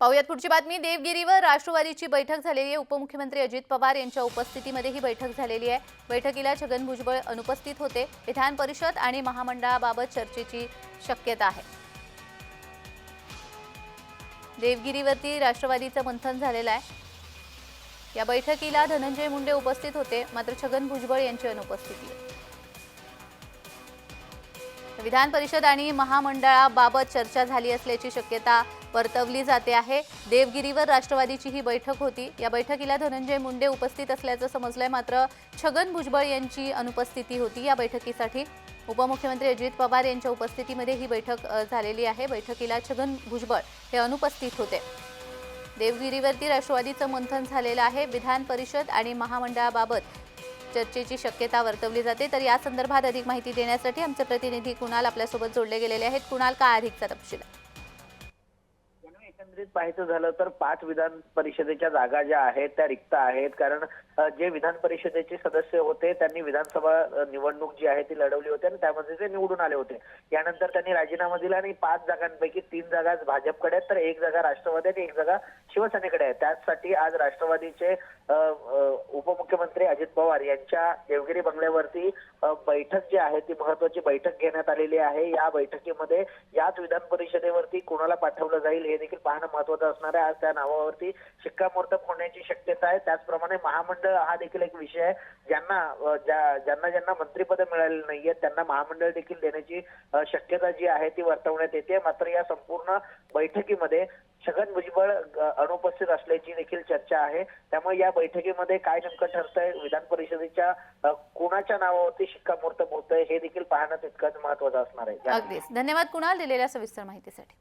पाहुयात पुढची बातमी. देवगिरीवर राष्ट्रवादीची बैठक झालेली आहे. उपमुख्यमंत्री अजित पवार यांच्या उपस्थितीमध्ये ही बैठक झालेली आहे. बैठकीला छगन भुजबळ अनुपस्थित होते. विधान परिषद आणि महामंडळाबाबत चर्चेची शक्यता आहे. देवगिरीवरती राष्ट्रवादीचं मंथन झालेलं आहे. या बैठकीला धनंजय मुंडे उपस्थित होते. मात्र छगन भुजबळ यांची अनुपस्थिती आहे. विधान परिषद आणि महामंडळाबाबत चर्चा झाली असल्याची शक्यता परतवली जाते आहे. देवगिरीवर राष्ट्रवादीची ही बैठक होती. या बैठकीला धनंजय मुंडे उपस्थित असल्याचं समजलंय. मात्र छगन भुजबळ यांची अनुपस्थिती होती या बैठकीसाठी. उपमुख्यमंत्री अजित पवार यांच्या उपस्थितीमध्ये ही बैठक झालेली आहे. बैठकीला छगन भुजबळ हे अनुपस्थित होते. देवगिरीवरती राष्ट्रवादीचं मंथन झालेलं आहे. विधान परिषद आणि महामंडळाबाबत चर्चेची शक्यता वर्तवली जाते. तर या संदर्भात अधिक माहिती देण्यासाठी आमचे प्रतिनिधी कुणाल आपल्यासोबत जोडले गेलेले आहेत. कुणाल काय अधिकचा तपशील? आहे? एकंदरीत पाहायचं झालं तर पाच विधान परिषदेच्या जागा ज्या आहेत त्या रिक्त आहेत. कारण जे विधान परिषदेचे सदस्य होते त्यांनी विधानसभा निवडणूक जी आहे ती लढवली होती आणि त्यामध्ये ते निवडून आले होते. यानंतर त्यांनी राजीनामा दिला आणि पाच जागांपैकी तीन जागा भाजपकडे आहेत तर एक जागा राष्ट्रवादी आणि एक जागा शिवसेनेकडे आहे त्यासाठी आज राष्ट्रवादीचे उपमुख्यमंत्री अजित पवार यांच्या देवगिरी बंगल्यावरती बैठक जी आहे ती महत्वाची बैठक घेण्यात आलेली आहे. या बैठकीमध्ये याच विधान परिषदेवरती कोणाला पाठवलं जाईल हे देखील पाहणं महत्वाचं असणार आहे. आज त्या नावावरती शिक्कामोर्तब होण्याची शक्यता आहे. त्याचप्रमाणे महामंडळ हा देखील एक विषय आहे. ज्यांना ज्यांना ज्यांना मंत्रिपद मिळालेली नाहीये त्यांना महामंडळ देखील देण्याची शक्यता जी आहे ती वर्तवण्यात येते. मात्र या संपूर्ण बैठकीमध्ये छगन भुजबळ अनुपस्थित असल्याची देखील चर्चा आहे. त्यामुळे या बैठकीमध्ये काय नेमकं ठरतंय विधान परिषदेच्या कुणाच्या कोणाच्या नावावरती शिक्कामोर्तब होतंय हे देखील पाहणं तितकंच महत्वाचं असणार आहे. धन्यवाद कुणाल दिलेल्या सविस्तर माहितीसाठी.